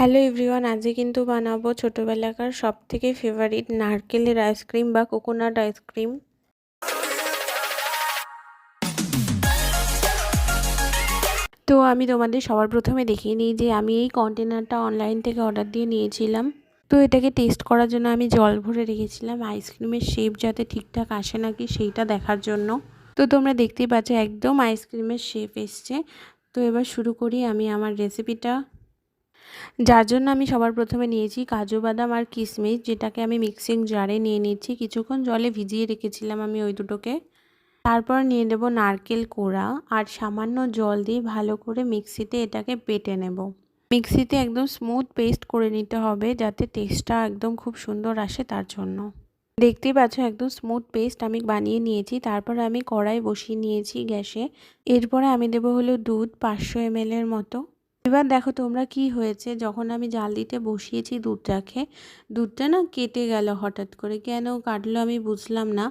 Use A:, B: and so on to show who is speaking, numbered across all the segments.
A: Hello everyone আজকে কিন্তু বানাবো ছোটোবেলাকার সব থেকে ফেভারিট নারকেলের আইসক্রিম বা কোকোনাট আইসক্রিম তো আমি তোমাদের সবার প্রথমে দেখিয়ে নিই যে আমি এই কন্টেনারটা অনলাইন থেকে অর্ডার দিয়ে নিয়েছিলাম। তো এটাকে টেস্ট করার জন্য আমি জল ভরে রেখেছিলাম। আইসক্রিমের শেপ যাতে ঠিকঠাক আসে নাকি সেইটা দেখার জন্য। তো তোমরা দেখতেই পাচ্ছ একদম আইসক্রিমের শেপ এসছে। তো এবার শুরু করি আমি আমার রেসিপিটা যার জন্য আমি সবার প্রথমে নিয়েছি কাজু বাদাম আর কিশমিশ, যেটাকে আমি মিক্সিং জারে নিয়ে নিচ্ছি। কিছুক্ষণ জলে ভিজিয়ে রেখেছিলাম আমি ওই দুটোকে। তারপর নিয়ে নেব নারকেল কোড়া আর সামান্য জল দিয়ে ভালো করে মিক্সিতে এটাকে বেটে নেব। মিক্সিতে একদম স্মুথ পেস্ট করে নিতে হবে যাতে টেস্টটা একদম খুব সুন্দর আসে তার জন্য। দেখতেই পাচ্ছ একদম স্মুথ পেস্ট আমি বানিয়ে নিয়েছি। তারপর আমি কড়াই বসিয়ে নিয়েছি গ্যাসে। এরপরে আমি দেবো হলো দুধ পাঁচশো এমএলের মতো। এবার দেখো তোমরা কি হয়েছে? যখন আমি জাল দিতে বসিয়েছি দুধটাকে, দুধটা না কেটে গেল হঠাৎ করে। কেন কাটলো আমি বুঝলাম না।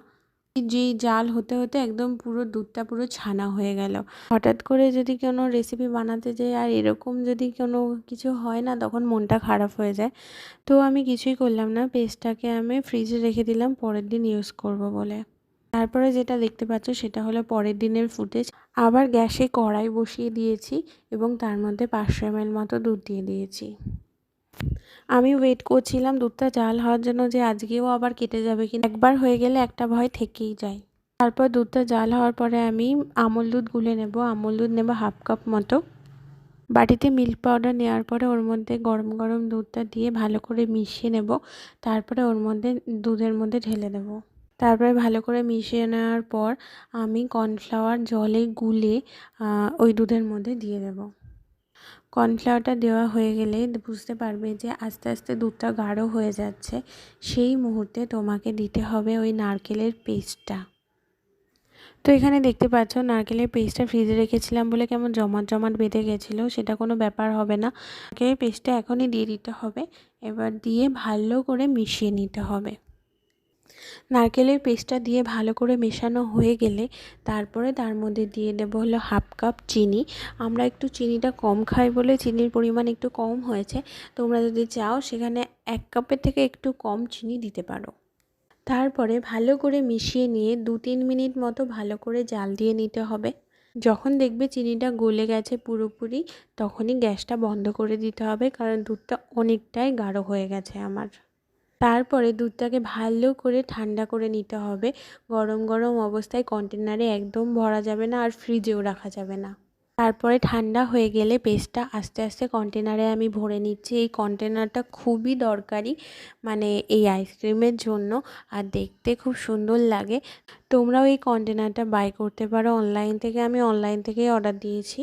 A: যেই জাল হতে হতে একদম পুরো দুধটা পুরো ছানা হয়ে গেল। হঠাৎ করে যদি কোনো রেসিপি বানাতে যাই আর এরকম যদি কোনো কিছু হয় না, তখন মনটা খারাপ হয়ে যায়। তো আমি কিছুই করলাম না। পেস্টটাকে আমি ফ্রিজে রেখে দিলাম, পরের দিন ইউজ করব বলে। তারপরে যেটা দেখতে পাচ্ছ সেটা হলো পরের দিনের ফুটেজ। আবার গ্যাসে কড়াই বসিয়ে দিয়েছি এবং তার মধ্যে পাঁচশো এমএল মতো দুধ দিয়ে দিয়েছি। আমি ওয়েট করছিলাম দুধটা জাল হওয়ার জন্য যে আজকেও আবার কেটে যাবে কিন্তু একবার হয়ে গেলে একটা ভয় থেকেই যায়। তারপর দুধটা জাল হওয়ার পরে আমি আমল দুধ গুলে নেব। আমল দুধ নেব হাফ কাপ মতো। বাটিতে মিল্ক পাউডার নেওয়ার পরে ওর মধ্যে গরম গরম দুধটা দিয়ে ভালো করে মিশিয়ে নেব। তারপরে ওর মধ্যে দুধের মধ্যে ঢেলে দেবো। তারপরে ভালো করে মিশিয়ে নেওয়ার পর আমি কর্নফ্লাওয়ার জলে গুলে ওই দুধের মধ্যে দিয়ে দেব। কর্নফ্লাওয়ারটা দেওয়া হয়ে গেলে বুঝতে পারবে যে আস্তে আস্তে দুধটা গাঢ় হয়ে যাচ্ছে। সেই মুহূর্তে তোমাকে দিতে হবে ওই নারকেলের পেস্টটা। তো এখানে দেখতে পাচ্ছ নারকেলের পেস্টটা ফ্রিজে রেখেছিলাম বলে কেমন জমাট জমাট বেঁধে গেছিল, সেটা কোনো ব্যাপার হবে না। নারকেলের পেস্টটা এখনই দিয়ে দিতে হবে, এবার দিয়ে ভালো করে মিশিয়ে নিতে হবে। নারকেলের পেস্টটা দিয়ে ভালো করে মেশানো হয়ে গেলে তারপরে তার মধ্যে দিয়ে দেবো হলো হাফ কাপ চিনি। আমরা একটু চিনিটা কম খাই বলে চিনির পরিমাণ একটু কম হয়েছে। তোমরা যদি চাও সেখানে এক কাপের থেকে একটু কম চিনি দিতে পারো। তারপরে ভালো করে মিশিয়ে নিয়ে দু তিন মিনিট মতো ভালো করে জাল দিয়ে নিতে হবে। যখন দেখবে চিনিটা গলে গেছে পুরোপুরি, তখনই গ্যাসটা বন্ধ করে দিতে হবে কারণ দুধটা অনেকটাই গাঢ় হয়ে গেছে আমার। তারপরে দুধটাকে ভালো করে ঠান্ডা করে নিতে হবে। গরম গরম অবস্থায় কন্টেনারে একদম ভরা যাবে না আর ফ্রিজেও রাখা যাবে না। তারপরে ঠান্ডা হয়ে গেলে পেস্টটা আস্তে আস্তে কন্টেনারে আমি ভরে নিচ্ছি। এই কন্টেনারটা খুবই দরকারি মানে এই আইসক্রিমের জন্য আর দেখতে খুব সুন্দর লাগে। তোমরাও এই কন্টেনারটা বাই করতে পারো অনলাইন থেকে। আমি অনলাইন থেকেই অর্ডার দিয়েছি।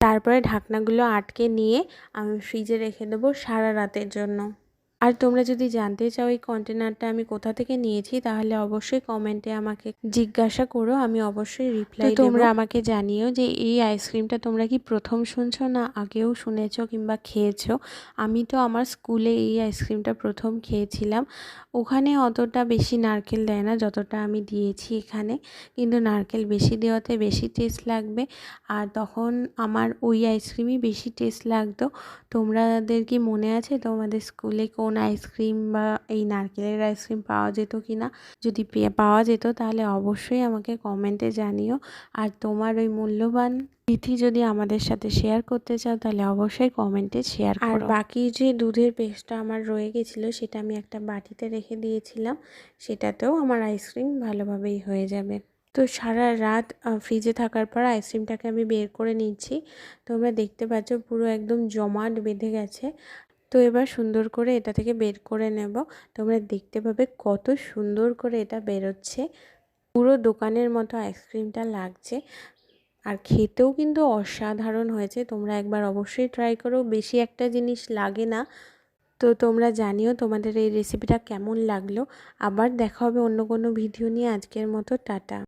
A: তারপরে ঢাকনাগুলো আটকে নিয়ে আমি ফ্রিজে রেখে দেবো সারা রাতের জন্য। আর তোমরা যদি জানতে চাও এই কন্টেনারটা আমি কোথা থেকে নিয়েছি তাহলে অবশ্যই কমেন্টে আমাকে জিজ্ঞাসা করো আমি অবশ্যই রিপ্লাই তোমরা আমাকে জানিও যে এই আইসক্রিমটা তোমরা কি প্রথম শুনছো না আগেও শুনেছো কিংবা খেয়েছো? আমি তো আমার স্কুলে এই আইসক্রিমটা প্রথম খেয়েছিলাম। ওখানে অতটা বেশি নারকেল দেয় না যতটা আমি দিয়েছি এখানে কিন্তু নারকেল বেশি দেওয়াতে বেশি টেস্ট লাগবে। আর তখন আমার ওই আইসক্রিমই বেশি টেস্ট লাগতো। তোমাদের কি মনে আছে? তোমাদের স্কুলে কোন আইসক্রিম বা এই নারকেলের আইসক্রিম পাওয়া যেত কি না যদি পাওয়া যেত তাহলে অবশ্যই আমাকে কমেন্টে জানিও। আর তোমার ওই মূল্যবান তিথি যদি আমাদের সাথে শেয়ার করতে চাও তাহলে অবশ্যই কমেন্টে শেয়ার আর বাকি যে দুধের পেস্টটা আমার রয়ে গেছিল সেটা আমি একটা বাটিতে রেখে দিয়েছিলাম সেটাতেও আমার আইসক্রিম ভালোভাবেই হয়ে যাবে। তো সারা রাত ফ্রিজে থাকার পর আইসক্রিমটাকে আমি বের করে নিচ্ছি। তোমরা দেখতে পাচ্ছ পুরো একদম জমাট বেঁধে গেছে। তো এবার সুন্দর করে এটা থেকে বের করে নেব। তোমরা দেখতে পাবে কত সুন্দর করে এটা বেরোচ্ছে। পুরো দোকানের মতো আইসক্রিমটা লাগছে। আর খেতেও কিন্তু অসাধারণ হয়েছে। তোমরা একবার অবশ্যই ট্রাই করো। বেশি একটা জিনিস লাগে না। তো তোমরা জানিও তোমাদের এই রেসিপিটা কেমন লাগল। আবার দেখা হবে অন্য কোনো ভিডিও নিয়ে। আজকের মতো টাটা।